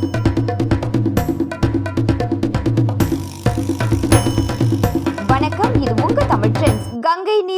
வணக்கம்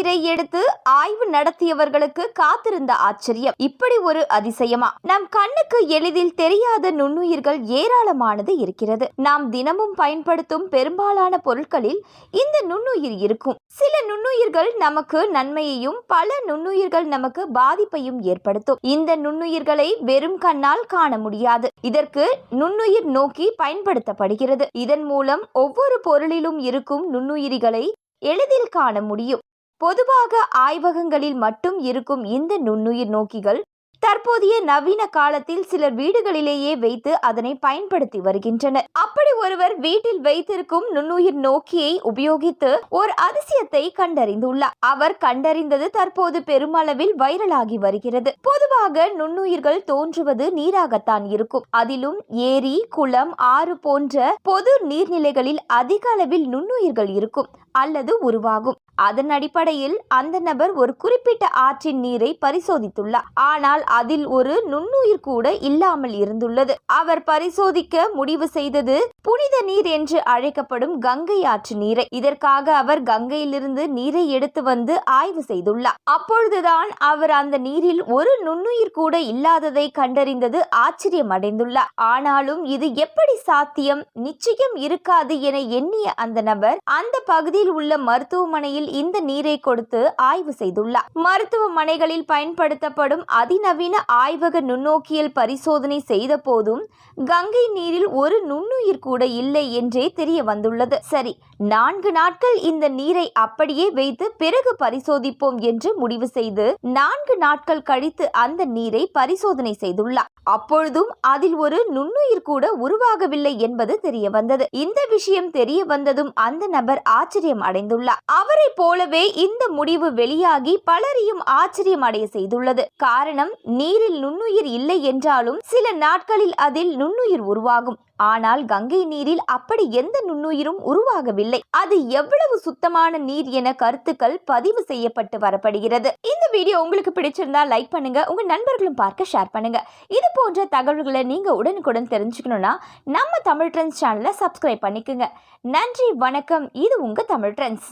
நீரை எடுத்து ஆய்வு நடத்தியவர்களுக்கு காத்திருந்த ஆச்சரியம். இப்படி ஒரு அதிசயமா? நம் கண்ணுக்கு எளிதில் தெரியாத நுண்ணுயிர்கள் ஏராளமானது இருக்கிறது. நாம் தினமும் பயன்படுத்தும் பெரும்பாலான பொருட்களில் இந்த நுண்ணுயிர் இருக்கும். சில நுண்ணுயிர்கள் நமக்கு நன்மையையும் பல நுண்ணுயிர்கள் நமக்கு பாதிப்பையும் ஏற்படுத்தும். இந்த நுண்ணுயிர்களை வெறும் கண்ணால் காண முடியாது. இதற்கு நுண்ணுயிர் நோக்கி பயன்படுத்தப்படுகிறது. இதன் மூலம் ஒவ்வொரு பொருளிலும் இருக்கும் நுண்ணுயிரிகளை எளிதில் காண முடியும். பொதுவாக ஆய்வகங்களில் மட்டும் இருக்கும் இந்த நுண்ணுயிர் நோக்கிகள் தற்போதைய நவீன காலத்தில் சிலர் வீடுகளிலேயே வைத்து அதனை பயன்படுத்தி வருகின்றனர். அப்படி ஒருவர் வீட்டில் வைத்திருக்கும் நுண்ணுயிர் நோக்கியை உபயோகித்து ஒரு அதிசயத்தை கண்டறிந்துள்ளார். அவர் கண்டறிந்தது தற்போது பெருமளவில் வைரலாகி வருகிறது. பொதுவாக நுண்ணுயிர்கள் தோன்றுவது நீராகத்தான் இருக்கும். அதிலும் ஏரி குளம் ஆறு போன்ற பொது நீர்நிலைகளில் அதிக அளவில் நுண்ணுயிர்கள் இருக்கும் அல்லது உருவாகும். அதன் அடிப்படையில் அந்த நபர் ஒரு குறிப்பிட்ட ஆற்றின் நீரை பரிசோதித்துள்ளார். ஆனால் அதில் ஒரு நுண்ணுயிர் கூட இல்லாமல் இருந்துள்ளது. அவர் பரிசோதிக்க முடிவு செய்தது புனித நீர் என்று அழைக்கப்படும் கங்கை ஆற்று நீரை. இதற்காக அவர் கங்கையிலிருந்து நீரை எடுத்து வந்து ஆய்வு செய்துள்ளார். அப்பொழுதுதான் அவர் அந்த நீரில் ஒரு நுண்ணுயிர் கூட இல்லாததை கண்டறிந்தது ஆச்சரியம் அடைந்துள்ளார் ஆனாலும் இது எப்படி சாத்தியம்? நிச்சயம் இருக்காது என எண்ணிய அந்த நபர் அந்த பகுதியில் உள்ள மருத்துவமனையில் இந்த நீரை கொடுத்து ஆய்வு செய்துள்ளார். மருத்துவமனைகளில் பயன்படுத்தப்படும் அதிநவீன ஆய்வக நுண்ணோக்கியல் பரிசோதனை செய்த போதும் கங்கை நீரில் ஒரு நுண்ணுயிர் கூட இல்லை என்றே தெரிய வந்துள்ளது. சரி நான்கு நாட்கள் இந்த நீரை அப்படியே வைத்து பிறகு பரிசோதிப்போம் என்று முடிவு செய்து நான்கு நாட்கள் கழித்து அந்த நீரை பரிசோதனை செய்துள்ளார். அப்பொழுதும் அதில் ஒரு நுண்ணுயிர் கூட உருவாகவில்லை என்பது தெரிய வந்தது. இந்த விஷயம் தெரிய வந்ததும் அந்த நபர் ஆச்சரியம் அடைந்துள்ளார். அவரை போலவே இந்த முடிவு வெளியாகி பலரையும் ஆச்சரியம் அடைய செய்துள்ளது. காரணம் நீரில் நுண்ணுயிர் இல்லை என்றாலும் சில நாட்களில் அதில் நுண்ணுயிர் உருவாகும். ஆனால் கங்கை நீரில் அப்படி எந்த நுண்ணுயிரும் உருவாகவில்லை. அது எவ்வளவு சுத்தமான நீர் என கருத்துக்கள் பதிவு செய்யப்பட்டு வரப்படுகிறது. இந்த வீடியோ உங்களுக்கு பிடிச்சிருந்தா லைக் பண்ணுங்க உங்க நண்பர்களும் பார்க்க ஷேர் பண்ணுங்க. இது போன்ற தகவல்களை நீங்க உடனுக்குடன் தெரிஞ்சுக்கணும்னா நம்ம தமிழ் ட்ரெண்ட்ஸ் சேனலை சப்ஸ்கிரைப் பண்ணிக்கோங்க. நன்றி வணக்கம். இது உங்க தமிழ் ட்ரெண்ட்ஸ்